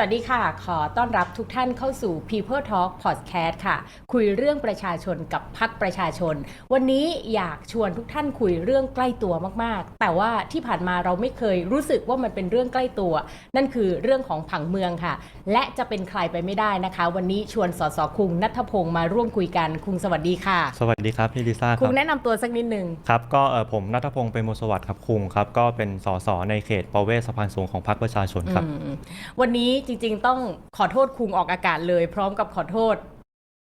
สวัสดีค่ะ ขอต้อนรับทุกท่านเข้าสู่ People Talk Podcast ค่ะ คุยเรื่องประชาชนกับพักประชาชน วันนี้อยากชวนทุกท่านคุยเรื่องใกล้ตัวมากๆ แต่ว่าที่ผ่านมาเราไม่เคยรู้สึกว่ามันเป็นเรื่องใกล้ตัว นั่นคือเรื่องของผังเมืองค่ะ และจะเป็นใครไปไม่ได้นะคะ วันนี้ชวนสสคุงนัทพงศ์มาร่วมคุยกันคุงสวัสดีค่ะ สวัสดีครับพี่ลิซ่าคคุรังบแนะนำตัวสักนิดหนึ่งครับก็เอ่อผมนัทพงศ์เป็นมสวัสดิ์ครับคุงครับก็เป็นสสในเขตประเวศสะพานสูงของพรรคประชาชนครับอืมวันนี้จริง ๆ ต้องขอโทษคุงออกอากาศเลย พร้อมกับขอโทษ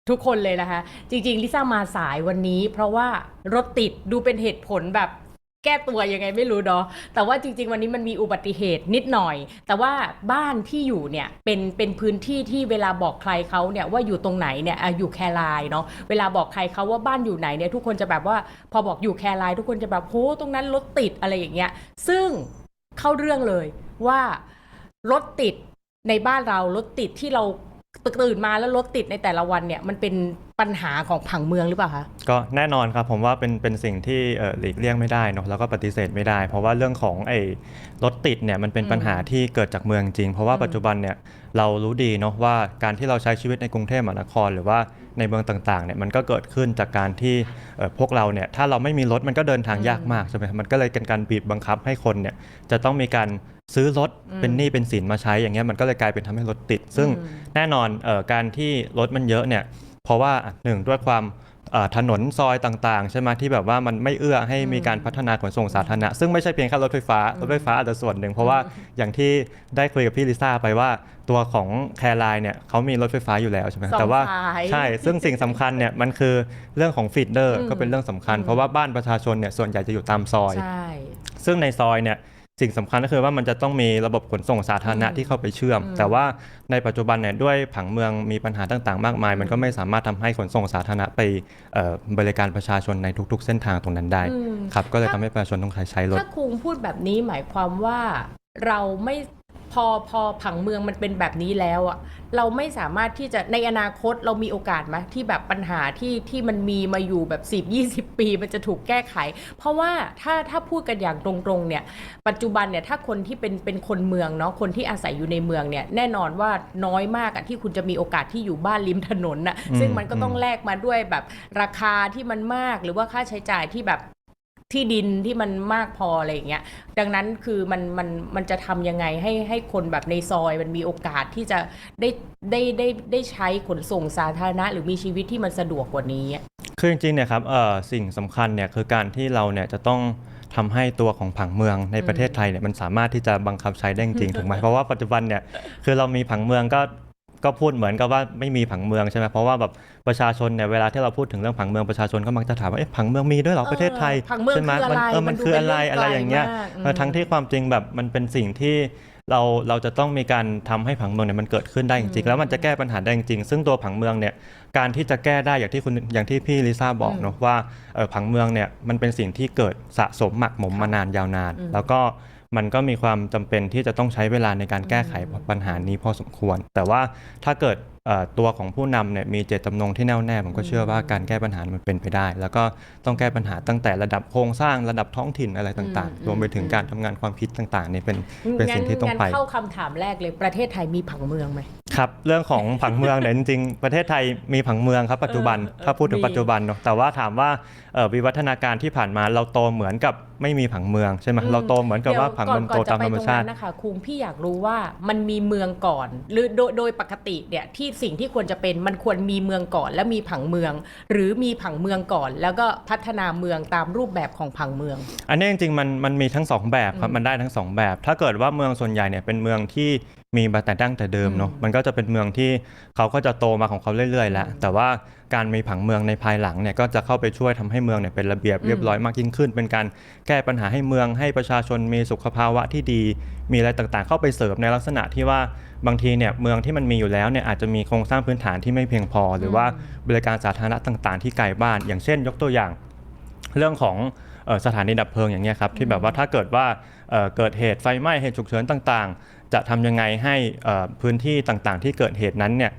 ทุกคนเลยนะคะ จริง ๆ ลิซ่ามาสายวันนี้ เพราะว่ารถติดดูเป็นเหตุผลแบบแก้ตัวยังไงไม่รู้เนาะแต่ว่าจริง ๆ วันนี้มันมีอุบัติเหตุนิดหน่อย แต่ว่าบ้านที่อยู่เนี่ยเป็นเป็นพื้นที่ที่เวลาบอกใครเขาเนี่ยว่าอยู่ตรงไหนเนี่ยอะอยู่แครายเนาะเวลาบอกใครเขาว่าบ้านอยู่ไหนเนี่ยทุกคนจะแบบว่าพอบอกอยู่แคราย ทุกคนจะแบบโหตรงนั้นรถติดอะไรอย่างเงี้ยซึ่งเข้าเรื่องเลยว่ารถติด ในบ้านเรารถติดที่เราตื่นมาแล้วรถติดในแต่ละวันเนี่ยมันเป็นปัญหาของผังเมืองหรือเปล่าคะก็แน่นอนครับผมว่าเป็นเป็นสิ่งที่เอ่อหลีกเลี่ยงไม่ได้เนอะแล้วก็ปฏิเสธไม่ได้ เพราะว่าเรื่องของไอ้รถติดเนี่ยมันเป็นอืมปัญหาที่เกิดจากเมืองจริง เพราะว่าอืมปัจจุบันเนี่ยเรารู้ดีเนาะว่าการที่เราใช้ชีวิตในกรุงเทพมหานคร หรือว่าในเมืองต่างๆเนี่ยมันก็เกิดขึ้นจากการที่เอ่อพวกเราเนี่ยถ้าเราไม่มีรถมันก็เดินทางยากมากใช่ไหมมันก็เลยเป็นการบีบบังคับให้คนเนี่ยจะต้องมีการ ซื้อรถอืมเป็นหนี้เป็นสินมาใช้อย่างเงี้ยมันก็เลยกลายเป็นทำให้รถติด ซึ่งอืมแน่นอนเออการที่รถมันเยอะเนี่ยเพราะว่าอะหนึ่งด้วยความเอ่อถนนซอยต่างๆ ใช่ไหมที่แบบว่ามันไม่เอื้อให้มีการพัฒนาขนส่งสาธารณะ ซึ่งไม่ใช่เพียงแค่รถไฟฟ้ารถไฟฟ้าอาจจะส่วนหนึ่ง เพราะว่าอย่างที่ได้คุยกับพี่ลิซ่าไปว่าตัวของแคร์ไลน์เนี่ยเขามีรถไฟฟ้าอยู่แล้วใช่ไหมสองแต่ว่าสายใช่ซึ่งสิ่งสำคัญเนี่ยมันคือเรื่องของฟีดเดอร์อืมก็เป็นเรื่องสำคัญอืมเพราะว่าบ้านประชาชนเนี่ยส่วนใหญ่จะอยู่ตามซอยใช่ซึ่งในซอยเนี่ย สิ่งสำคัญก็คือว่ามันจะต้องมีระบบขนส่งสาธารณะอืมที่เข้าไปเชื่อมอืมแต่ว่าในปัจจุบันเนี่ยด้วยผังเมืองมีปัญหาต่างๆ มากมาย มันก็ไม่สามารถทำให้ขนส่งสาธารณะไปเอ่อบริการประชาชนในทุก ๆ เส้นทางตรงนั้นได้อืมครับก็เลยถ้าทำให้ประชาชนต้องใช้ใช้รถถ้าคุงพูดแบบนี้หมายความว่าเราไม่ พอพอผังเมืองมันเป็นแบบนี้แล้วอะเราไม่สามารถที่จะในอนาคตเรามีโอกาสไหมที่แบบปัญหาที่ที่มันมีมาอยู่แบบ 10 20 ปี มันจะถูกแก้ไข เพราะว่าถ้าถ้าพูดกันอย่างตรงๆเนี่ยปัจจุบันเนี่ยถ้าคนที่เป็นเป็นคนเมืองเนาะคนที่อาศัยอยู่ในเมืองเนี่ยแน่นอนว่าน้อยมากอะที่คุณจะมีโอกาสที่อยู่บ้านริมถนนน่ะอืมซึ่งมันก็ต้องอืมแลกมาด้วยแบบราคาที่มันมากหรือว่าค่าใช้จ่ายที่แบบ ที่ดินที่มันมากพออะไรอย่างเงี้ย ดังนั้นคือมันมันมันจะทำยังไงให้ให้คนแบบในซอยมันมีโอกาสที่จะได้ได้ได้ได้ใช้ขนส่งสาธารณะ หรือมีชีวิตที่มันสะดวกกว่านี้อะคือจริงๆเนี่ยครับเอ่อสิ่งสำคัญเนี่ยคือการที่เราเนี่ยจะต้องทำให้ตัวของผังเมืองในประเทศไทยเนี่ยมันสามารถที่จะบังคับใช้ได้จริงๆถูกไหมเพราะว่าปัจจุบันเนี่ยคือเรามีผังเมืองก็ ก็พูดเหมือนกับว่าไม่มีผังเมืองใช่ไหมเพราะว่าแบบประชาชนเนี่ยเวลาที่เราพูดถึงเรื่องผังเมืองประชาชนก็มักจะถามว่าเอ๊ะผังเมืองมีด้วยเหรอประเทศไทยผังเมืองใช่ไหมคืออะไรเออมันคืออะไรดูเป็อะไรเงอย่างเงี้ยไกลมากเออทั้งที่ความจริงแบบมันเป็นสิ่งที่เราเราจะต้องมีการทำให้ผังเมืองเนี่ยมันเกิดขึ้นได้จริงๆแล้วมันจะแก้ปัญหาได้จริงๆซึ่งตัวผังเมืองเนี่ยการที่จะแก้ได้อย่างที่คุณอย่างที่พี่ลิซ่าบอกเนาะว่าเออผังเมืองเนี่ยมันเป็นสิ่งที่เกิดสะสมหมักหมมมานานยาวนานอืมแล้วก็ มันก็มีความจำเป็นที่จะต้องใช้เวลาในการแก้ไขปัญหานี้พอสมควร แต่ว่าถ้าเกิดเอ่อตัวของผู้นำเนี่ยมีเจตจำนงที่แน่วแน่ผมก็เชื่อว่าการแก้ปัญหามันเป็นไปได้ แล้วก็ต้องแก้ปัญหาตั้งแต่ระดับโครงสร้างระดับท้องถิ่นอะไรต่างอืมๆรวมไปถึงการทำงานความคิดต่างๆเนี่ยเป็นเป็นสิ่งที่ต้องงั้นไปเข้าคำถามแรกเลยประเทศไทยมีผังเมืองไหมครับเรื่องของผังเมืองเนี่ยจริงๆประเทศไทยมีผังเมืองครับปัจจุบันเออถ้าพูดถึงมีปัจจุบันเนาะแต่ว่าถามว่าเอ่อวิวัฒนาการที่ผ่านมาเราโตเหมือนกับ ไม่มีผังเมืองใช่ไหมอืมเราโตเหมือนกับว่าผังเมืองโตตามธรรมชาติเดี๋ยวก่อนจะไปตงนั้นนะคะคุงพี่อยากรู้ว่ามันมีเมืองก่อน หรือโดยโดยปกติเนี่ยที่สิ่งที่ควรจะเป็นมันควรมีเมืองก่อน แล้วมีผังเมือง หรือมีผังเมืองก่อน แล้วก็พัฒนาเมืองตามรูปแบบของผังเมือง อันนี้จริงๆมันมันมีทั้งสองแบบครับอืมมันได้ทั้งสองแบบ ถ้าเกิดว่าเมืองส่วนใหญ่เนี่ยเป็นเมืองที่ มีมาแต่ดั้งแต่เดิมเนาะอืมมันก็จะเป็นเมืองที่เขาก็จะโตมาของเขาเรื่อยๆแล้วอืมแต่ว่าการมีผังเมืองในภายหลังเนี่ยก็จะเข้าไปช่วยทำให้เมืองเนี่ยเป็นระเบียบอืมเรียบร้อยมากยิ่งขึ้น เป็นการแก้ปัญหาให้เมืองให้ประชาชนมีสุขภาวะที่ดี มีอะไรต่างๆ เข้าไปเสริมในลักษณะที่ว่าบางทีเนี่ยเมืองที่มันมีอยู่แล้วเนี่ยอาจจะมีโครงสร้างพื้นฐานที่ไม่เพียงพอ หรือว่าบริการสาธารณะต่าง ๆ ที่ไกลบ้าน อย่างเช่น ยกตัวอย่าง เรื่องของเอ่อสถานีดับเพลิงอย่างเงี้ยครับที่แบบว่าถ้าเกิดว่าเอ่อเกิดเหตุไฟไหม้เหตุฉุกเฉินต่างๆ จะทำยังไงให้พื้นที่ต่างๆที่เกิดเหตุนั้นเนี่ย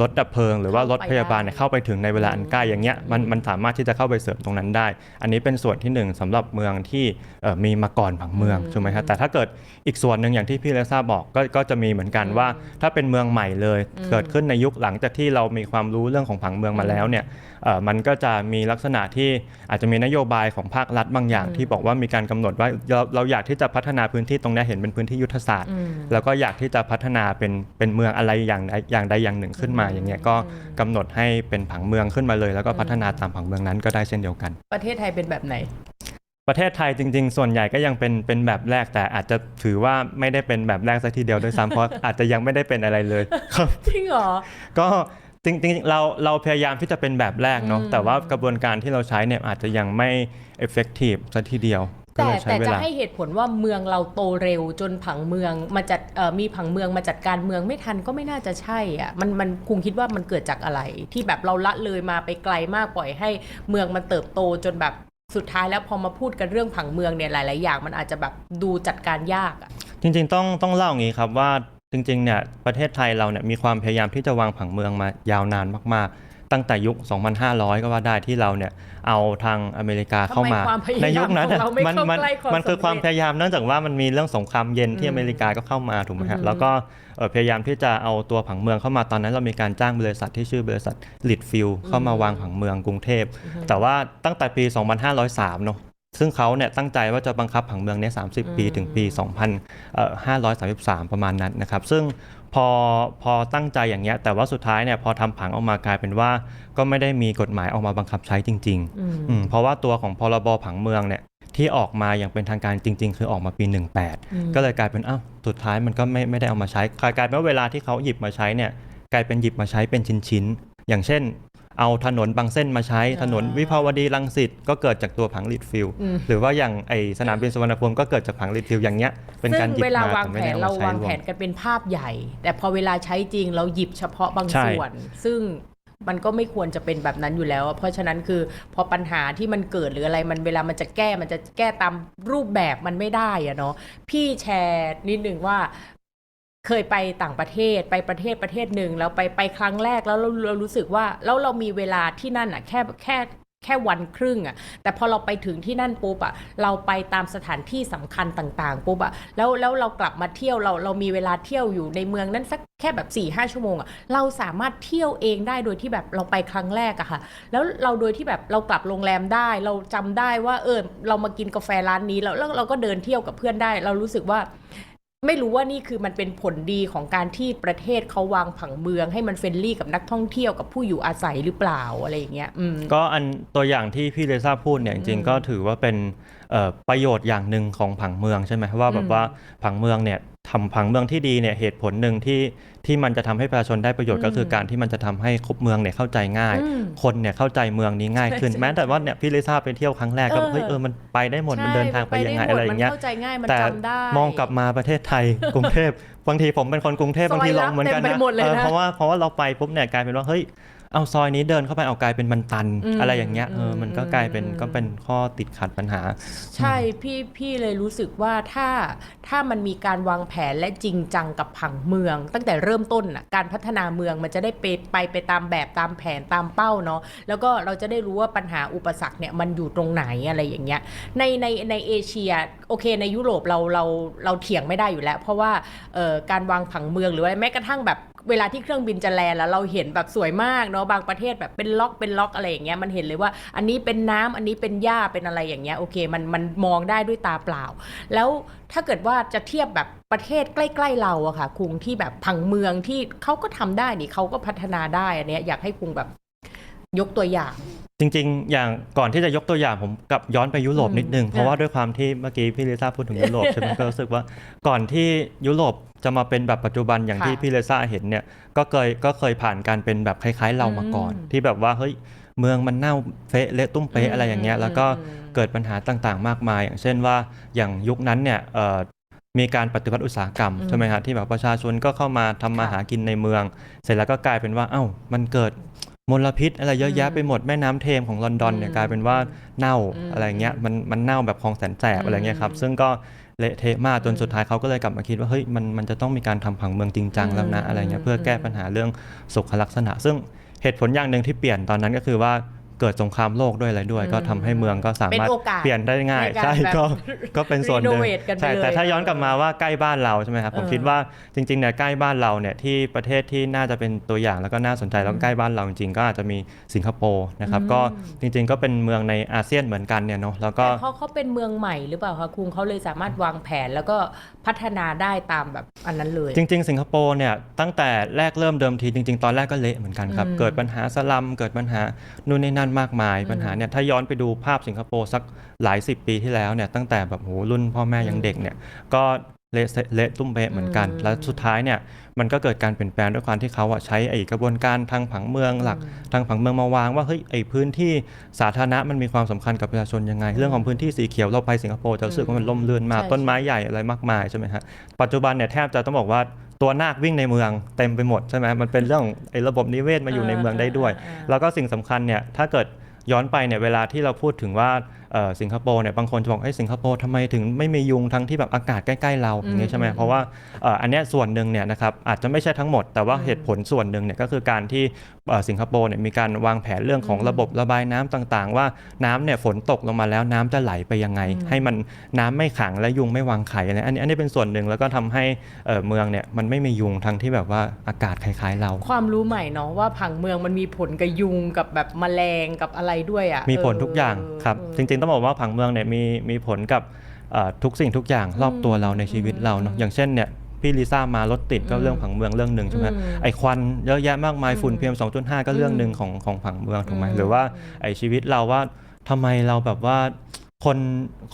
รถดับเพลิงหรือว่ารถเข้าไปพยาบาลเนี่ยเข้าไปถึงในเวลาอันใกล้อย่างเงี้ยมันมันสามารถที่จะเข้าไปเสริมตรงนั้นได้ อันนี้เป็นส่วนที่หนึ่งสำหรับเมืองที่เอ่อมีมาก่อนผังเมืองอืมใช่ไหมครับแต่ถ้าเกิดอีกส่วนหนึ่งอย่างที่พี่เลซ่าบอกก็ก็จะมีเหมือนกันว่า ถ้าเป็นเมืองใหม่เลยอืมเกิดขึ้นในยุคหลังจากที่เรามีความรู้เรื่องของผังเมืองมาแล้วเนี่ยเอ่อมันก็จะมีลักษณะที่อาจจะมีนโยบายของภาครัฐบางอย่างอืมที่บอกว่ามีการกำหนดว่าเราเราอยากที่จะพัฒนาพื้นที่ตรงเนี้ยเห็นเป็นพื้นที่ยุทธศาสตร์อืมแล้วก็อยากที่จะพัฒนาเป็นเป็นเมืองอะไรอย่างใดอย่างใดอย่างหนึ่งขึ้นมาอืมอย่างเงี้ยก็กำหนดให้เป็นผังเมืองขึ้นมาเลย แล้วก็พัฒนาตามผังเมืองนั้นก็ได้เช่นเดียวกัน ประเทศไทยเป็นแบบไหน ประเทศไทยจริง ๆ ส่วนใหญ่ก็ยังเป็นเป็นแบบแรกแต่อาจจะถือว่าไม่ได้เป็นแบบแรกสักทีเดียวด้วยซ้ำเพราะอาจจะยังไม่ได้เป็นอะไรเลยครับจริงเหรอก็จริงๆเราเราพยายามที่จะเป็นแบบแรกเนาะอืมแต่ว่ากระบวนการที่เราใช้เนี่ยอาจจะยังไม่ effective สักทีเดียวก็ แต่เลยใช้แต่เวจะลา ให้เหตุผลว่าเมืองเราโตเร็วจนผังเมืองมาจัดเอ่อมีผังเมืองมาจัดการเมืองไม่ทันก็ไม่น่าจะใช่อะมันมันคุงคิดว่ามันเกิดจากอะไร ที่แบบเราละเลยมาไปไกลมากปล่อยให้เมืองมันเติบโตจนแบบสุดท้ายแล้วพอมาพูดกันเรื่องผังเมืองเนี่ยหลาย ๆ อย่างมันอาจจะแบบดูจัดการยากอะ จริงๆต้องต้องเล่าอย่างนี้ครับว่าจริงๆเนี่ยประเทศไทยเราเนี่ยมีความพยายามที่จะวางผังเมืองมายาวนานมากๆ ตั้งแต่ยุค 2,500 ก็ว่าได้ที่เราเนี่ยเอาทางอเมริกาเข้ามาทำไมความพยายามในยุคนั้นของเราไม่มัเข้ามัใกล้ความมันคือสำเร็จความพยายามเนื่องจากว่ามันมีเรื่องสงครามเย็นที่อืมอเมริกาก็เข้ามาถูกไหมอืฮะอฮึแล้วก็เอ่อพยายามที่จะเอาตัวผังเมืองเข้ามาตอนนั้นเรามีการจ้างบริษัทที่ชื่อบริษัทลิดฟิลเข้ามาวางผังเมืองกรุงเทพแต่ว่าตั้งแต่ปี 2503เนอะ ซึ่งเขาเนี่ยตั้งใจว่าจะบังคับผังเมืองเนี้30ปีอืมถึงปี 2533 ประมาณนั้นนะครับ ซึ่งพอพอตั้งใจอย่างเงี้ย แต่ว่าสุดท้ายเนี่ยพอทำผังออกมากลายเป็นว่า ก็ไม่ได้มีกฎหมายออกมาบังคับใช้จริงอืมๆอืมเพราะว่าตัวของพรบผังเมืองเนี่ยที่ออกมาอย่างเป็นทางการจริง ๆ คือออกมาปี 18 ก็เลยกลายเป็นอ้าวสุดท้ายมันก็ไม่ไม่ได้เอามาใช้กลายกลายเป็นว่าเวลาที่เขาหยิบมาใช้เนี่ยกลายเป็นหยิบมาใช้เป็นชิ้นๆอย่างเช่น เอาถนนบางเส้นมาใช้อ่าถนนวิภาวดีรังสิตก็เกิดจากตัวผังลิดฟิลอืมหรือว่าอย่างไอสนามบินสุวรรณภูมิก็เกิดจากผังลิดฟิลอย่างเงี้ยเป็นซึ่การงหยิบเวลามาวางแต่แผไม่ได้นเอาเรามาใช้วางรวแผมนกันเป็นภาพใหญ่ แต่พอเวลาใช้จริงเราหยิบเฉพาะบางใช่ส่วน ซึ่งมันก็ไม่ควรจะเป็นแบบนั้นอยู่แล้ว เพราะฉะนั้นคือพอปัญหาที่มันเกิดหรืออะไรมันเวลามันจะแก้มันจะแก้ตามรูปแบบมันไม่ได้อะเนาะพี่แชร์นิดนึงว่า เคยไปต่างประเทศไปประเทศประเทศหนึ่งแล้วไปไปครั้งแรกแล้วเราเรารู้สึกว่าแล้วเรามีเวลาที่นั่นอะแค่แค่แค่วันครึ่งอะ แต่พอเราไปถึงที่นั่นปุ๊บอะ เราไปตามสถานที่สำคัญต่าง ๆ ปุ๊บอะ แล้วแล้วเรากลับมาเที่ยวเราเรามีเวลาเที่ยวอยู่ในเมืองนั้นสักแค่แบบ4ี่ห้าชั่วโมงอะ เราสามารถเที่ยวเองได้โดยที่แบบเราไปครั้งแรกอะค่ะ แล้วเราโดยที่แบบเรากลับโรงแรมได้ เราจำได้ว่าเออเรามากินกาแฟร้านนี้แล้วแล้วเราก็เดินเที่ยวกับเพื่อนได้ เรารู้สึกว่า ไม่รู้ว่านี่คือมันเป็นผลดีของการที่ประเทศเขาวางผังเมือง ให้มันเฟรนลี่กับนักท่องเที่ยวกับผู้อยู่อาศัยหรือเปล่าอะไรอย่างเงี้ยอืม ก็อันตัวอย่างที่พี่เลซ่าพูดเนี่ยจริงอืมๆก็ถือว่าเป็นเอ่อประโยชน์อย่างหนึ่งของผังเมืองใช่ไหมว่าแบอืบมว่าผังเมืองเนี่ย ทำผังเมืองที่ดีเนี่ยเหตุผลหนึ่งที่ที่มันจะทำให้ประชาชนได้ประโยชน์ก็คือการที่มันจะทำให้เมืองเนี่ยเข้าใจง่ายอืมคนเนี่ยเข้าใจเมืองนี้ง่ายขึ้นใช่แม้แต่ว่าเนี่ยพี่ลิซ่าไปเที่ยวครั้งแรกก็เออเฮ้ยเออมันไปได้หมดมันเดินทางไปยังไงด้หมดอะไรอย่างเงี้ยมันเข้าใจง่ายมันแต่จำได้มองกลับมาประเทศไทยกรุงเทพบางทีผมเป็นคนกรุงเทพซอยบางทีลองลับเหมือนกันเต็มนะไปหมดเลยเออนะเพราะว่าเพราะว่าเราไปปุ๊บเนี่ยกลายเป็นว่าเฮ้ย เอาซอยนี้เดินเข้าไปเอากลายเป็นมันตันอืมอะไรอย่างเงี้ยเออมันก็กลายเป็นอืมก็เป็นข้อติดขัดปัญหา ใช่พี่พี่เลยรู้สึกว่าถ้าถ้ามันมีการวางแผนและจริงจังกับผังเมือง ตั้งแต่เริ่มต้นน่ะการพัฒนาเมืองมันจะได้ไปไปไปตามแบบตามแผนตามเป้าเนาะแล้วก็เราจะได้รู้ว่าปัญหาอุปสรรคเนี่ยมันอยู่ตรงไหนอะไรอย่างเงี้ยในในในเอเชียโอเคในยุโรปเราเราเราเถียงไม่ได้อยู่แล้ว เพราะว่าเอ่อการวางผังเมืองหรือว่าแม้กระทั่งแบบ เวลาที่เครื่องบินจะแลนแล้วเราเห็นแบบสวยมากเนาะบางประเทศแบบเป็นล็อกเป็นล็อกอะไรอย่างเงี้ยมันเห็นเลยว่า อันนี้เป็นน้ำอันนี้เป็นหญ้าเป็นอะไรอย่างเงี้ยโอเคมันมันมองได้ด้วยตาเปล่า แล้วถ้าเกิดว่าจะเทียบแบบประเทศใกล้ ๆ เราอะค่ะคุงที่แบบผังเมืองที่เขาก็ทำได้นี่เขาก็พัฒนาได้อันเนี้ยอยากให้คุงแบบ ยกตัวอย่างจริงๆ อย่างก่อนที่จะยกตัวอย่างผมกลับย้อนไปยุโรปอืมนิดนึง เพราะอะว่าด้วยความที่เมื่อกี้พี่ลิซ่าพูดถึงยุโรปใช่ไหมก็รู้สึกว่าก่อนที่ยุโรปจะมาเป็นแบบปัจจุบันอย่างค่ะที่พี่ลิซ่าเห็นเนี่ยก็เคยก็เคยผ่านการเป็นแบบคล้ายๆ เรามาก่อนอืมที่แบบว่าเฮ้ยเมืองมันเน่าเฟะเละตุ้มเป๊ะอะไรอย่างเงี้ยแล้วก็อืมเกิดปัญหาต่างๆ มากมาย อย่างเช่นว่าอย่างยุคนั้นเนี่ยเอ่อมีการปฏิวัติอุตสาหกรรมอืมใช่ไหมฮะที่แบบประชาชนก็เข้ามาทำมาค่ะหากินในเมือง เสร็จแล้วก็กลายเป็นว่าเอ้ามันเกิด มลพิษอะไรเยอะแยะอืมไปหมดแม่น้ำเทมของลอนดอนเนี่ยอืมกลายเป็นว่าเน่าอืมอะไรเงี้ยมันมันเน่าแบบคลองแสนแสบอืมอะไรเงี้ยครับซึ่งก็เละเทะมากจนสุดท้ายเขาก็เลยกลับมาคิดว่าเฮ้ยมันมันจะต้องมีการทำผังเมืองจริงจังแล้วนะอืมอะไรเงี้ยเพื่อแก้ปัญหาเรื่องสุขลักษณะ ซึ่งเหตุผลอย่างหนึ่งที่เปลี่ยนตอนนั้นก็คือว่า เกิดสงครามโลกด้วยอะไรด้วย ก็ทำให้เมืองก็สามารถเป็นโอกาสเปลี่ยนได้ง่ายในการใช่แบบก็ก็เป็นส่วนหนึ่ง renovate กันไปใช่เลยแต่ถ้าย้อนกลับมาว่าใกล้บ้านเราใช่ไหมครับผมเออคิดว่าจริงๆเนี่ยใกล้บ้านเราเนี่ยที่ประเทศที่น่าจะเป็นตัวอย่างแล้วก็น่าสนใจแล้วก็ใกล้บ้านเราจริงๆก็อาจจะมีสิงคโปร์นะครับก็จริงๆก็เป็นเมืองในอาเซียนเหมือนกันเนี่ยเนาะแล้วก็แต่เพราะเขาเป็นเมืองใหม่หรือเปล่าคะคุงเขาเลยสามารถวางแผนแล้วก็พัฒนาได้ตามแบบอันนั้นเลย จริง ๆ สิงคโปร์เนี่ยตั้งแต่แรกเริ่มเดิมทีจริง ๆ ตอนแรกก็เละเหมือนกันครับอืมเกิดปัญหาสลัมเกิดปัญหานู่นนี่นั่นมากมาย ปัญหาเนี่ยถ้าย้อนไปดูภาพสิงคโปร์สักหลายสิบปีที่แล้วเนี่ยตั้งแต่แบบโหรุ่นพ่อแม่ยังเด็กเนี่ยก็เละเละตุ้มเปะเหมือนกันอืมแล้วสุดท้ายเนี่ยมันก็เกิดการเปลี่ยนแปลงด้วยความที่เขาอะใช้ไอ้กระบวนการทางผังเมืองหลัก ทางผังเมืองมาวางว่าเฮ้ยไอ้พื้นที่สาธารณะมันมีความสำคัญกับประชาชนยังไง เรื่องของพื้นที่สีเขียวเราไปสิงคโปร์จะรู้สึกว่ามันล่มลื่นมากใช่ต้นไม้ใหญ่อะไรมากมายใช่ไหมฮะปัจจุบันเนี่ยแทบจะต้องบอกว่า ตัวนาควิ่งในเมืองเต็มไปหมดใช่ไหมมันเป็นเรื่องของไอ้ระบบนิเวศมาอยู่ในเมืองได้ด้วยอ่าแล้วก็สิ่งสำคัญเนี่ยถ้าเกิดย้อนไปเนี่ยเวลาที่เราพูดถึงว่าเอ่อ สิงคโปร์เนี่ยบางคนจะบอกไอ้ยสิงคโปร์ทำไมถึงไม่มียุงทั้งที่แบบอากาศใกล้ๆเราอย่างเงี้ยใช่ไหมอืมเพราะว่าเอ่ออันเนี้ยส่วนหนึ่งเนี่ยนะครับอาจจะไม่ใช่ทั้งหมด แต่ว่าเหตุผลส่วนหนึ่งเนี่ยก็คือการที่เอ่อสิงคโปร์เนี่ยมีการวางแผนเรื่องของระบบระบายน้ำต่างๆ ว่าน้ำเนี่ยฝนตกลงมาแล้วน้ำจะไหลไปยังไง ให้มันน้ำไม่ขังและยุงไม่วางไข่อะไรอันนี้อันนี้เป็นส่วนหนึ่งแล้วก็ทำให้เอ่อเมืองเนี่ยมันไม่มียุงทั้งที่แบบว่าอากาศคล้ายๆเรา ความรู้ใหม่เนาะว่าผังเมืองมันมีผลกับยุงกับแบบแมลงกับอะไรด้วยอะมีผลทุกอย่างครับเออจริงๆต้องบอกว่าผังเมืองเนี่ยมีมีผลกับเอ่อทุกสิ่งทุกอย่างรอบตัวเราในชีวิตเราเนาะอย่างเช่นเนี่ยพี่ลิซ่ามารถติดก็เรื่องผังเมืองเรื่องหนึ่งใช่ไหมอืมไอควันเยอะแยะมากมายฝุ่นอืมพีเอ็ม2.5 ก็เรื่องหนึ่งของของผังเมืองถูกไหมอืมหรือว่าไอชีวิตเราว่าทำไมเราแบบว่าคน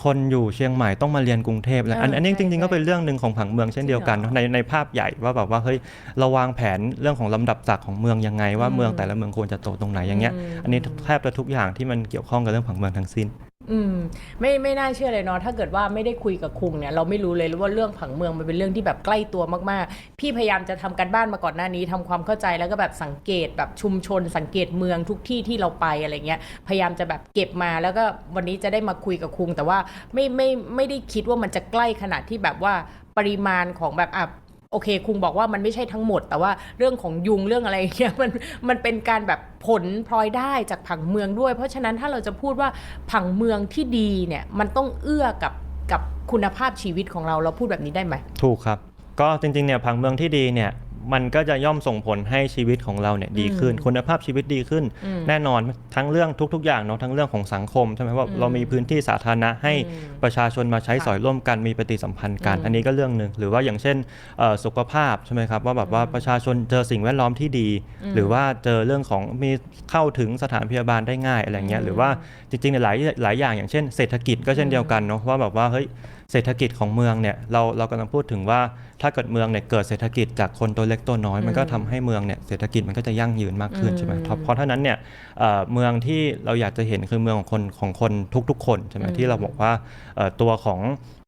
คนอยู่เชียงใหม่ต้องมาเรียนกรุงเทพแล้วอันเอออันนี้ใช่จริงๆก็ใช่เป็นเรื่องหนึ่งของผังเมืองเช่นเดียวกันเนอะในในภาพใหญ่ว่าแบบว่าเฮ้ยเราวางแผนเรื่องของลำดับศักดิ์ของเมืองยังไง ว่าอืมเมืองแต่ละเมืองควรจะโตตรงไหนอย่างเงี้ยอืมอันนี้แทบจะทุกอย่างที่มันเกี่ยวข้องกับเรื่องผังเมืองทั้งสิ้น อืมไม่ไม่น่าเชื่อเลยเนาะถ้าเกิดว่าไม่ได้คุยกับคุงเนี่ยเราไม่รู้เลยว่าเรื่องผังเมืองมันเป็นเรื่องที่แบบใกล้ตัวมากๆ พี่พยายามจะทำการบ้านมาก่อนหน้านี้ทำความเข้าใจแล้วก็แบบสังเกตแบบชุมชน สังเกตเมืองทุกที่ที่เราไปอะไรเงี้ยพยายามจะแบบเก็บมาแล้วก็วันนี้จะได้มาคุยกับคุง แต่ว่าไม่ไม่ไม่ได้คิดว่ามันจะใกล้ขนาดที่แบบว่าปริมาณของแบบอะ โอเคคุงบอกว่ามันไม่ใช่ทั้งหมด แต่ว่าเรื่องของยุงเรื่องอะไรเงี้ยมันมันเป็นการแบบผลพลอยได้จากผังเมืองด้วย เพราะฉะนั้นถ้าเราจะพูดว่าผังเมืองที่ดีเนี่ยมันต้องเอื้อกับกับคุณภาพชีวิตของเราเราพูดแบบนี้ได้ไหมถูกครับ ก็จริงๆเนี่ยผังเมืองที่ดีเนี่ย มันก็จะย่อมส่งผลให้ชีวิตของเราเนี่ยดีขึ้นอืมคุณภาพชีวิตดีขึ้นอืมแน่นอนทั้งเรื่องทุก ๆ อย่างเนาะทั้งเรื่องของสังคมใช่ไหมว่าอืมเรามีพื้นที่สาธารณะให้อืมประชาชนมาใช้ค่ะสอยร่วมกันมีปฏิสัมพันธ์กันอืมอันนี้ก็เรื่องหนึ่งหรือว่าอย่างเช่นเอ่อสุขภาพใช่ไหมครับว่าแบบว่าประชาชนเจอสิ่งแวดล้อมที่ดีอืมหรือว่าเจอเรื่องของมีเข้าถึงสถานพยาบาลได้ง่ายอะไรเงี้ยอืมหรือว่าจริงๆเนี่ยหลายหลายอย่างอย่างเช่น เศรษฐกิจก็เช่นเดียวกันเนาะว่าแบบว่าเฮ้ย เศรษฐกิจของเมืองเนี่ยเราเรากำลังพูดถึงว่าถ้าเกิดเมืองเนี่ยเกิดเศรษฐกิจจากคนตัวเล็กตัวน้อย มันก็ทำให้เมืองเนี่ยเศรษฐกิจมันก็จะยั่งยืนมากขึ้นอืมใช่ไหมเพราะเพราะเท่านั้นเนี่ยเอ่อเมืองที่เราอยากจะเห็นคือเมืองของคนของคนทุก ๆ คนใช่ไหมอืมที่เราบอกว่าเอ่อตัวของ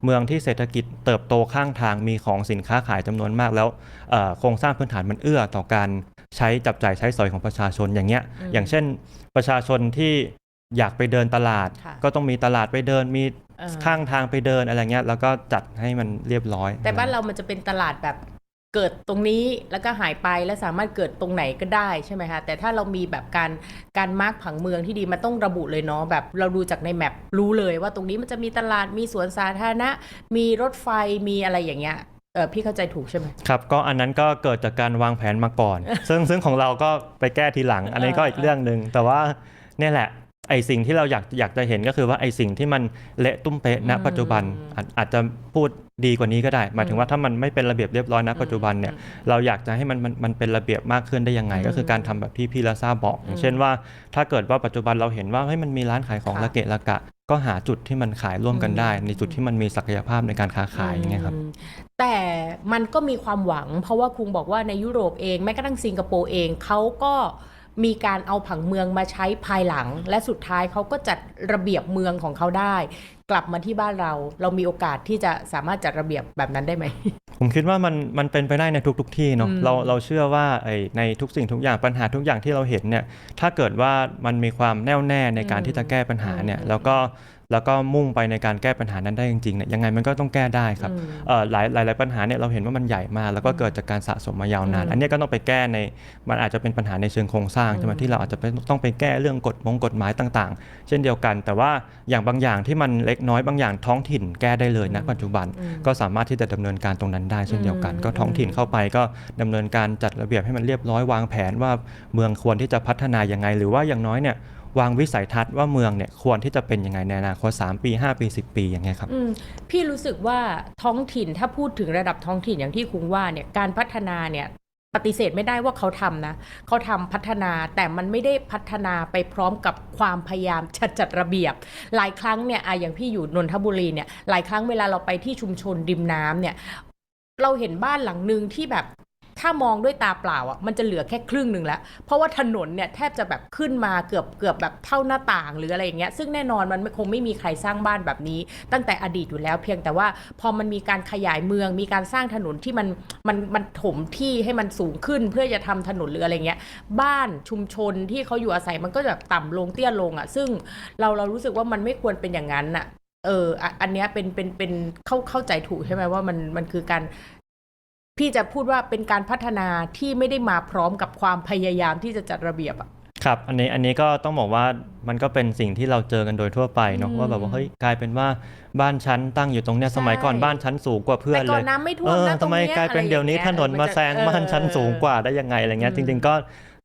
เมืองที่เศรษฐกิจเติบโตข้างทางมีของสินค้าขายจำนวนมากแล้วเอ่อโครงสร้างพื้นฐานมันเอื้อต่อการใช้จับจ่ายใช้สอยของประชาชนอย่างเงี้ยอืมอย่างเช่นประชาชนที่อยากไปเดินตลาด ค่ะ ก็ต้องมีตลาดไปเดินมีเออ ข้างทางไปเดินอะไรเงี้ยแล้วก็จัดให้มันเรียบร้อย แต่บ้านเรามันจะเป็นตลาดแบบเกิดตรงนี้แล้วก็หายไปแล้วสามารถเกิดตรงไหนก็ได้ใช่ไหมคะแต่ถ้าเรามีแบบการการมาร์กผังเมืองที่ดีมันต้องระบุเลยเนาะแบบเราดูจากในแมปรู้เลยว่าตรงนี้มันจะมีตลาดมีสวนสาธารณะ มีรถไฟมีอะไรอย่างเงี้ยเออพี่เข้าใจถูกใช่ไหมครับก็อันนั้นก็เกิดจากการวางแผนมาก่อน ซึ่งซึ่งของเราก็ไปแก้ทีหลัง อันนี้ก็อีกเรื่องหนึ่งแต่ว่าเนี่ยแหละ ไอสิ่งที่เราอยากอยากจะเห็นก็คือว่าไอสิ่งที่มันเละตุ้มเป๊ะณอืมปัจจุบันอาจอาจจะพูดดีกว่านี้ก็ได้ หมายถึงว่าถ้ามันไม่เป็นระเบียบเรียบร้อยณปัจจุบันเนี่ยเราอยากจะให้มันมันมันเป็นระเบียบมากขึ้นได้ยังไงอืมก็คือการทำแบบที่พี่ลาซาบอกออืย่ามงเช่นว่าถ้าเกิดว่าปัจจุบันเราเห็นว่าเฮ้ยมันมีร้านขายของค่ะระเกะระกะ ก็หาจุดที่มันขายร่วมกันอืมได้ ในจุดที่มันมีศักยภาพในการค้าขายอย่างเงี้ยครับ อืมแต่มันก็มีความหวัง เพราะว่าคุงบอกว่าในยุโรปเองแม้กระทั่งสิงคโปร์เองเขาก็ มีการเอาผังเมืองมาใช้ภายหลัง และสุดท้ายเขาก็จัดระเบียบเมืองของเขาได้ กลับมาที่บ้านเรา เรามีโอกาสที่จะสามารถจัดระเบียบแบบนั้นได้ไหม ผมคิดว่ามันมันเป็นไปได้ในทุกๆที่เนาะอืมเราเราเชื่อว่าไอ้ในทุกสิ่งทุกอย่างปัญหาทุกอย่างที่เราเห็นเนี่ยถ้าเกิดว่ามันมีความแน่วแน่ในการที่จะแก้ปัญหาเนี่ยแล้วก็แล้วก็มุ่งไปในการแก้ปัญหานั้นได้จริงๆเนี่ยยังไงมันก็ต้องแก้ได้ครับอืมเอ่อหลายหลายหลายปัญหาเนี่ยเราเห็นว่ามันใหญ่มากแล้วก็เกิดจากการสะสมมายาวนานอืมอันเนี้ยก็ต้องไปแก้ในมันอาจจะเป็นปัญหาในเชิงโครงสร้างใช่ไหมอืมที่เราอาจจะไปต้องไปแก้เรื่องกฎมงกฎหมายต่าง ๆ เช่นเดียวกัน แต่ว่าอย่างบางอย่างที่มันเล็กน้อยบางอย่างท้องถิ่นแก้ได้เลยณปัจจุบันอืมก็สามารถที่จะดำเนินการตรงนั้นได้เช่นเดียวกันอืมก็ท้องถิ่นเข้าไปก็ดำเนินการจัดระเบียบให้มันเรียบร้อยวางแผนว่าเมืองควรที่จะพัฒนายังไง หรือว่าอย่างน้อยเนี่ยวางวิสัยทัศน์ว่าเมืองเนี่ยควรที่จะเป็นยังไงในอนาคต3ปี 5 ปี 10 ปีอย่างเงี้ยครับอืมพี่รู้สึกว่าท้องถิ่นถ้าพูดถึงระดับท้องถิ่นอย่างที่คุงว่าเนี่ยการพัฒนาเนี่ย ปฏิเสธไม่ได้ว่าเขาทำนะ เขาทำพัฒนาแต่มันไม่ได้พัฒนาไปพร้อมกับความพยายามจัดจัดระเบียบ หลายครั้งเนี่ยอะอย่างพี่อยู่นนทบุรีเนี่ยหลายครั้งเวลาเราไปที่ชุมชนริมน้ำเนี่ยเราเห็นบ้านหลังหนึ่งที่แบบ ถ้ามองด้วยตาเปล่าอะมันจะเหลือแค่ครึ่งหนึ่งแล้ว เพราะว่าถนนเนี่ยแทบจะแบบขึ้นมาเกือบเกือบแบบเท่าหน้าต่างหรืออะไรอย่างเงี้ยซึ่งแน่นอนมันคงไม่มีใครสร้างบ้านแบบนี้ ตั้งแต่อดีตอยู่แล้วเพียงแต่ว่าพอมันมีการขยายเมือง มีการสร้างถนนที่มันมันมันถมที่ให้มันสูงขึ้น เพื่อจะทำถนนหรืออะไรเงี้ยบ้านชุมชนที่เขาอยู่อาศัยมันก็จะแบบต่ำลงเตี้ยลงอะซึ่งเราเรารู้สึกว่ามันไม่ควรเป็นอย่างนั้นอะเออ อันเนี้ยเป็น เป็น เป็น เข้า เข้าใจถูกใช่ไหมว่ามัน มันคือการ พี่จะพูดว่าเป็นการพัฒนาที่ไม่ได้มาพร้อมกับความพยายามที่จะจัดระเบียบอะครับอันนี้อันนี้ก็ต้องบอกว่ามันก็เป็นสิ่งที่เราเจอกันโดยทั่วไปเนาะอืมว่าแบบว่าเฮ้ยกลายเป็นว่าบ้านชั้นตั้งอยู่ตรงเนี้ยใช่สมัยก่อนบ้านชั้นสูงกว่าเพื่อนแต่เลก่อนย น้ำไม่ท่วเอมอนะตรทำงไมเนี้ยกลายเป็นเดี๋ยวนี้อะไรถอย่างนเงี้นยมาแซงจะบ้านชั้นเออสูงกว่าได้ยังไงอะไรเงี้ยอืจมริง ๆ ก็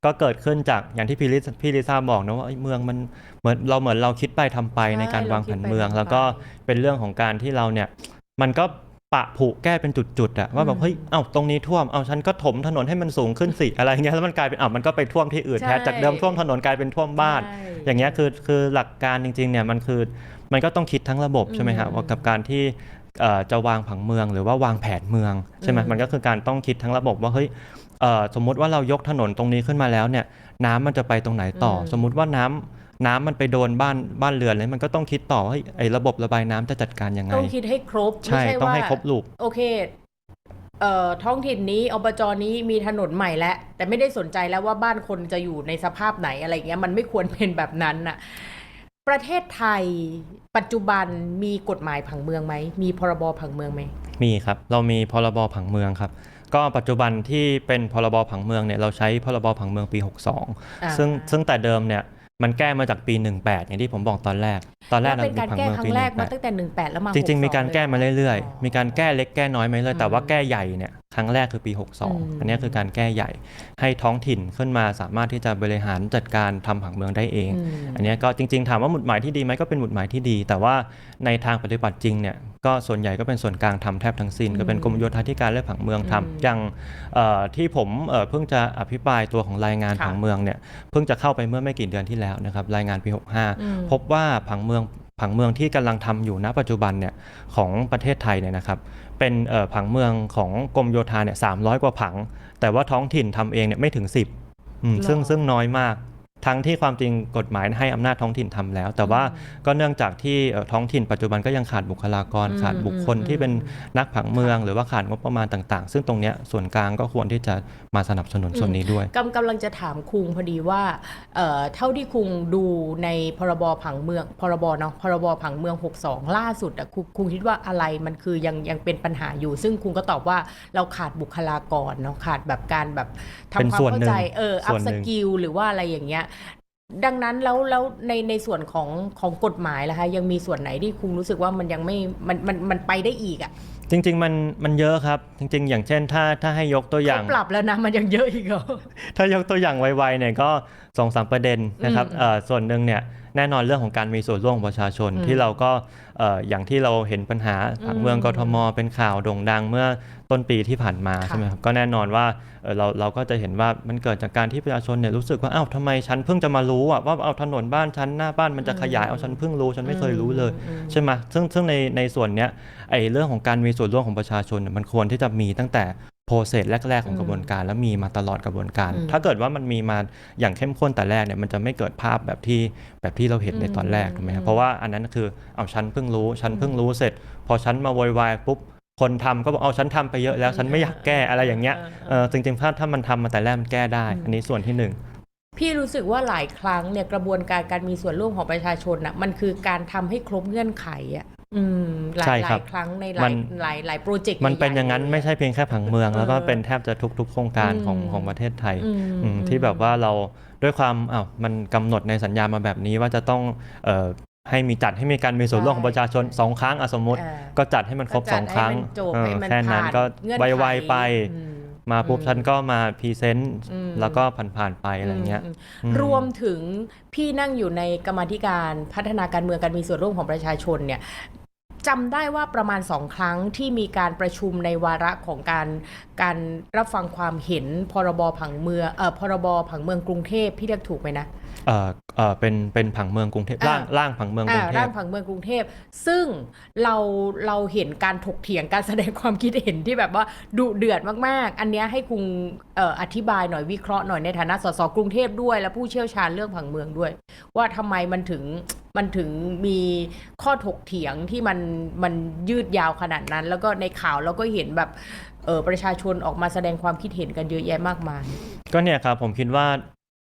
ก็เกิดขึ้นจากอย่างที่พี่ลิซพี่ลิซ่าบอกนะว่าเอ้ยเมืองมันเหมือนเราเหมือนเราคิดไปทำไปในการวางแผนเมืองแล้วก็เป็นเรื่องของการที่เราเนี่ยมันก็ ปะผุแก้เป็นจุดๆอะว่าแบบเฮ้ยเอ้าตรงนี้ท่วมเอาฉันก็ถมถนนให้มันสูงขึ้นสิอะไรเงี้ยแล้วมันกลายเป็นอ้าวมันก็ไปท่วมที่อื่นแทนจากเดิมท่วมถนนกลายเป็นท่วมบ้านใช่อย่างเงี้ยคือคือหลักการจริงๆเนี่ยมันคือมันก็ต้องคิดทั้งระบบอืมใช่ไหมฮะว่ากับการที่เอ่อจะวางผังเมืองหรือว่าวางแผนเมืองใช่ไหมอืมมันก็คือการต้องคิดทั้งระบบว่าเฮ้ยเอ่อสมมุติว่าเรายกถนนตรงนี้ขึ้นมาแล้วเนี่ยน้ำมันจะไปตรงไหนต่ออมสมมุติว่าน้ำ น้ำมันไปโดนบ้านบ้านเรือนเลยมันก็ต้องคิดต่อว่าเฮ้ยไอ้ระบบระบายน้ำจะจัดการยังไง ต้องคิดให้ครบใช่ไม่ต้องว่าให้ครบลูกโอเคเอ่อท้องถิ่นนี้อบจนี้มีถนนใหม่แล้วแต่ไม่ได้สนใจแล้วว่าบ้านคนจะอยู่ในสภาพไหนอะไรเงี้ย มันไม่ควรเป็นแบบนั้นน่ะ ประเทศไทยปัจจุบันมีกฎหมายผังเมืองไหมมีพรบผังเมืองไหมมีครับ เรามีพรบผังเมืองครับ ก็ปัจจุบันที่เป็นพรบผังเมืองเนี่ยเราใช้พรบผังเมืองปีอ่า62 ซึ่งซึ่งแต่เดิมเนี่ย มันแก้มาจากปี 18 อย่างที่ผมบอกตอนแรก ตอนแรแล้กวเป็นการแก้ครั้งแรกมา18ตั้งแต่หนึ่งแปดแล้วมาจริง ๆ มี62การแก้มาเรื่อยอ๋อๆมีการแก้เล็กแก้น้อยมาเรื่อยๆแต่ว่าอืมแก้ใหญ่เนี่ยครั้งแรกคือปีอืม62 อันนี้คือการแก้ใหญ่ให้ท้องถิ่นขึ้นมาสามารถที่จะบริหารจัดการทำผังเมืองได้เองอืมอันเนี้ยก็จริง ๆ ถามว่าหมุดหมายที่ดีไหมก็เป็นหมุดหมายที่ดี แต่ว่าในทางปฏิบัติจริงเนี่ยก็ส่วนใหญ่ก็เป็นส่วนกลางทำแทบทั้งสิ้น ก็เป็นกรมโยธาธิการและผังเมืองทำอืมอย่างเอ่อที่ผมเอ่อเพิ่งจะอภิปรายตัวของรายงานค่ะผังเมืองเนี่ยเพิ่งจะเข้าไปเมื่อไม่กี่เดือนที่แล้วนะครับรายงานปีอืม65 พบว่าผังเมืองผังเมืองที่กำลังทำอยู่ณปัจจุบันเนี่ยของประเทศไทยเนี่ยนะครับเป็นเอ่อผังเมืองของกรมโยธาเนี่ยสามกว่าผัง แต่ว่าท้องถิ่นทำเองเนี่ยไม่ถึง 10อืมหรอซึ่งซึ่งน้อยมาก ทั้งที่ความจริงกฎหมายให้อำนาจท้องถิ่นทำแล้ว แต่ว่าก็เนื่องจากที่เอ่อท้องถิ่นปัจจุบันก็ยังขาดบุคลากร อืมขาดบุคคลอืม ที่เป็นอืมนักผังเมือง หรือว่าขาดงบประมาณต่าง ๆ ซึ่งตรงเนี้ยส่วนกลางก็ควรที่จะมาสนับสนุนส่วนนี้ด้วย กำกำลังจะถามคุงพอดีว่าเอ่อเท่าที่คุงดูในพรบผังเมือง พรบเนาะพรบผังเมือง 62 ล่าสุดอะคุคุงคิดว่าอะไรมันคือยังยังเป็นปัญหาอยู่ ซึ่งคุงก็ตอบว่าเราขาดบุคลากรเนาะขาดแบบการแบบเป็นทำความส่วนเข้าหนึ่งใจเอออัส่พวนหสนึ่ง กิลหรือว่าอะไรอย่างเงี้ยดังนั้นแล้วแล้วในในส่วนของของกฎหมายล่ะคะยังมีส่วนไหนที่คุงรู้สึกว่ามันยังไม่มันมันมันไปได้อีกอะจริง ๆ มันมันเยอะครับ จริง ๆ อย่างเช่น ถ้าถ้าให้ยกตัวอย่าง เขาปรับแล้วนะมันยังเยอะอีกเหรอ ถ้ายกตัวอย่างไวๆเนี่ยก็สองสามประเด็นนะครับอืมเอ่อส่วนหนึ่งเนี่ย แน่นอนเรื่องของการมีส่วนร่วมของประชาชนอืมที่เราก็เอ่ออย่างที่เราเห็นปัญหาผังเมืองอืมกทมเป็นข่าวโด่งดังเมื่อต้นปีที่ผ่านมาค่ะใช่ไหมครับก็แน่นอนว่าเอ่อเราเราก็จะเห็นว่ามันเกิดจากการที่ประชาชนเนี่ยรู้สึกว่าอ้าวทำไมฉันเพิ่งจะมารู้อะว่าเอาถนนบ้านฉันหน้าบ้านมันจะขยายเอาฉันเพิ่งรู้ฉันไม่เคยรู้เลยอืมใช่ไหมซึ่งซึ่งในในส่วนเนี้ยไอ้เรื่องของการมีส่วนร่วมของประชาชนเนี่ยมันควรที่จะมีตั้งแต่ โปรเซสแรก ๆ ของกระบวนการ แล้วมีมาตลอดกระบวนการอืมถ้าเกิดว่ามันมีมาอย่างเข้มข้นแต่แรกเนี่ยมันจะไม่เกิดภาพแบบที่แบบที่เราเห็นในตอนแรกถูกไหมครับเพราะว่าอันนั้นคือเอาฉันเพิ่งรู้ฉันเพิ่งรู้เสร็จ พอฉันมาโวยวายปุ๊บคนทำก็บอกเอาฉันทำไปเยอะแล้วฉันไม่อยากแก้อะไรอย่างเงี้ยเออจริงๆถ้าถ้ามันทำมาแต่แรกมันแก้ได้ อันนี้ส่วนที่หนึ่งพี่รู้สึกว่าหลายครั้งเนี่ยกระบวนการการมีส่วนร่วมของประชาชนน่ะมันคือการทำให้ครบเงื่อนไขอะ อืมหลายใช่หครัลาบยครั้งในหมัลายน หลายหลายโปรเจกต์มันเป็นอย่างนั้นไม่ใช่เพียงแค่ผังเมือง แล้วก็เออเป็นแทบจะทุก ๆ โครงการของอืมของประเทศไทยอืมอืมที่แบบว่าเราด้วยความอ้าวมันกำหนดในสัญญามาแบบนี้ว่าจะต้องเอ่อให้มีจัดให้มีการมีส่วนร่วมของประชาชนสองครั้งอะสมมติ อ่า ก็จัดให้มันครบก็สจัอดงครั้งให้มันจบเออให้มันแค่นั้นผ่านก็เงื่อนไขไวๆไป อืม มาปุ๊บอืมฉันก็มาพรีเซนต์อืมแล้วก็ผ่านๆไปอะไรเงี้ยอืมอืมรวมถึงพี่นั่งอยู่ในกรรมาธิการพัฒนาการเมืองการมีส่วนร่วมของประชาชนเนี่ยจำได้ว่าประมาณสองครั้งที่มีการประชุมในวาระของการการรับฟังความเห็นพรบผังเมืองเอ่อพรบผังเมืองกรุงเทพพี่เรียกถูกไหมนะ เอ่อเอ่อเป็นเป็นผังเมืองกรุงเทพอ่าร่างร่างผังเมืองกรุอ่างเทร่าพงผังเมืองกรุงเทพ ซึ่งเราเราเห็นการถกเถียงการแสดงความคิดเห็นที่แบบว่าดุเดือดมากๆ อันเนี้ยให้คุณเอ่ออธิบายหน่อยวิเคราะห์หน่อยในฐานะสสกรุงเทพด้วย และผู้เชี่ยวชาญเรื่องผังเมืองด้วย ว่าทำไมมันถึงมันถึงมีข้อถกเถียงที่มันมันยืดยาวขนาดนั้น แล้วก็ในข่าวเราก็เห็นแบบเออประชาชนออกมาแสดงความคิดเห็นกันเยอะแยะมากมาย ก็เนี่ยครับผมคิดว่า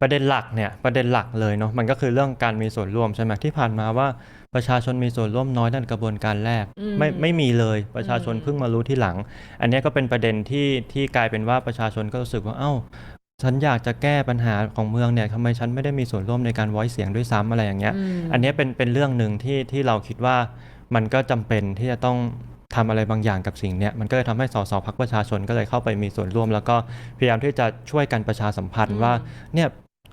ประเด็นหลักเนี่ยประเด็นหลักเลยเนาะมันก็คือเรื่องการมีส่วนร่วมใช่ไหมที่ผ่านมาว่าประชาชนมีส่วนร่วมน้อยในกระบวนการแรกอืมไม่ไม่มีเลยประชาชนอืมเพิ่งมารู้ที่หลัง อันเนี้ยก็เป็นประเด็นที่ที่กลายเป็นว่าประชาชนก็รู้สึกว่าเอ้าฉันอยากจะแก้ปัญหาของเมืองเนี่ยทำไมฉันไม่ได้มีส่วนร่วมในการไว้เสียงด้วยซ้ำอะไรอย่างเงี้ยมอันเนี้ยเป็นเป็นเรื่องหนึ่งที่ที่เราคิดว่ามันก็จำเป็นที่จะต้องทำอะไรบางอย่างกับสิ่งเนี้ยมันก็เลยทำให้สสพักประชาชนก็เลยเข้าไปมีส่วนร่วม แล้วก็พยายามที่จะช่วยกันประชาสัมพันธ์ว่าเนี่ย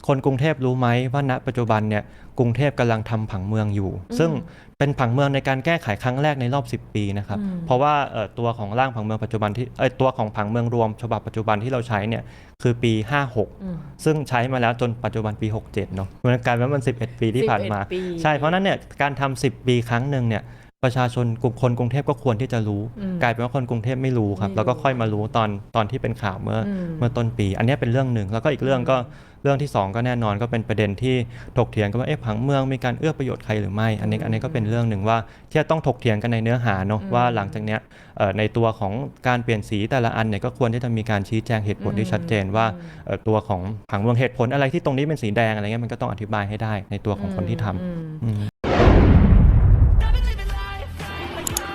คนกรุงเทพรู้ไหมว่าณปัจจุบันเนี่ยกรุงเทพกำลังทำผังเมืองอยู่ ซึ่งเป็นผังเมืองในการแก้ไขครั้งแรกในรอบ 10 ปีนะครับอืมเพราะว่าเอ่อตัวของร่างผังเมืองปัจจุบันที่เอยตัวของผังเมืองรวม ฉบับปัจจุบันที่เราใช้เนี่ยคือปี 56อืมซึ่งใช้มาแล้วจนปัจจุบันปี 67เนาะมันกลายเป็นว่ามัน 11 ปีที่ผ่านมา11ปีใช่เพราะฉะนั้นเนี่ยการทำ10 ปีครั้งหนึ่งเนี่ย ประชาชนกลุ่มคนกรุงเทพก็ควรที่จะรู้อืมกลายเป็นว่าคนกรุงเทพไม่รู้ครับไม่รู้แล้วก็ค่อยมารู้ตอนตอนที่เป็นข่าวเมื่ออมเมื่อต้นปี อันเนี้ยเป็นเรื่องหนึ่ง แล้วก็อีกเรื่องก็เรื่องที่ 2 ก็แน่นอนก็เป็นประเด็นที่ถกเถียงกันว่าเอ๊ะผังเมืองมีการเอื้อประโยชน์ใครหรือไม่ อันนี้อันนี้ก็เป็นเรื่องหนึ่งว่าที่จะต้องถกเถียงกันในเนื้อหาเนาะอืมว่าหลังจากเนี้ยเอ่อในตัวของการเปลี่ยนสีแต่ละอันเนี่ยก็ควรที่จะมีการชี้แจงเหตุผลที่ชัดเจนว่าเอ่อตัวของผังเมืองเหตุผลอะไรที่ตรงนี้เป็นสีแดงอะไรเงี้ยมันก็ต้องอธิบายให้ได้ในตัวของคนที่ทำ